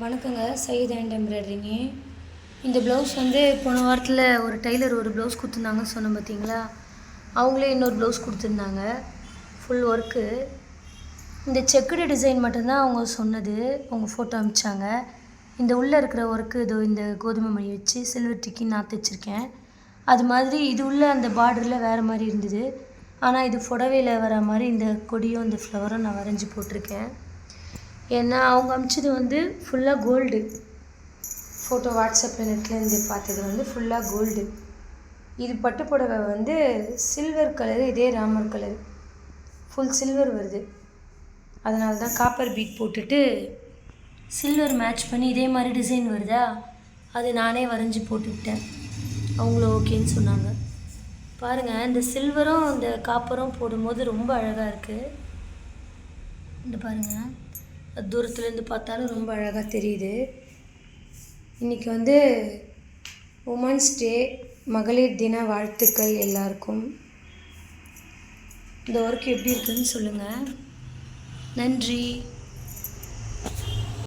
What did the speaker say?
வணக்கங்க சையத் அண்ட் எம்ப்ராய்டரிங்க இந்த ப்ளவுஸ் வந்து போன வாரத்தில் ஒரு டெய்லர் ஒரு ப்ளவுஸ் கொடுத்துருந்தாங்கன்னு சொன்னேன் பார்த்தீங்களா அவங்களே இன்னொரு ப்ளவுஸ் கொடுத்துருந்தாங்க. ஃபுல் ஒர்க்கு இந்த செக்குடு டிசைன் மட்டும்தான் அவங்க சொன்னது அவங்க ஃபோட்டோ அனுப்பிச்சாங்க இந்த உள்ளே இருக்கிற ஒர்க்கு இதோ இந்த கோதுமை மணி வச்சு சில்வர் டிக்கி நான் தைச்சிருக்கேன் அது மாதிரி இது உள்ள அந்த பார்டரில் வேறு மாதிரி இருந்தது. ஆனால் இது புடவையில் வர மாதிரி இந்த கொடியும் இந்த ஃப்ளவரும் நான் வரைஞ்சி போட்டிருக்கேன். ஏன்னா அவங்க அமிச்சது வந்து ஃபுல்லாக கோல்டு ஃபோட்டோ வாட்ஸ்அப்பில் நெட்லேருந்து பார்த்தது வந்து ஃபுல்லாக கோல்டு இது பட்டு புடவை வந்து சில்வர் கலரு இதே ராமர் கலரு ஃபுல் சில்வர் வருது. அதனால தான் காப்பர் பீட் போட்டுட்டு சில்வர் மேட்ச் பண்ணி இதே மாதிரி டிசைன் வருதா? அது நானே வரைஞ்சி போட்டுக்கிட்டேன். அவங்கள ஓகேன்னு சொன்னாங்க. பாருங்கள் இந்த சில்வரும் இந்த காப்பரும் போடும்போது ரொம்ப அழகாக இருக்குது இந்த பாருங்கள் தூரத்துலேருந்து பார்த்தாலும் ரொம்ப அழகாக தெரியுது. இன்றைக்கி வந்து உமன்ஸ் டே மகளிர் தின வாழ்த்துக்கள் எல்லாருக்கும். இந்த ஒர்க் எப்படி இருக்குதுன்னு சொல்லுங்கள் நன்றி.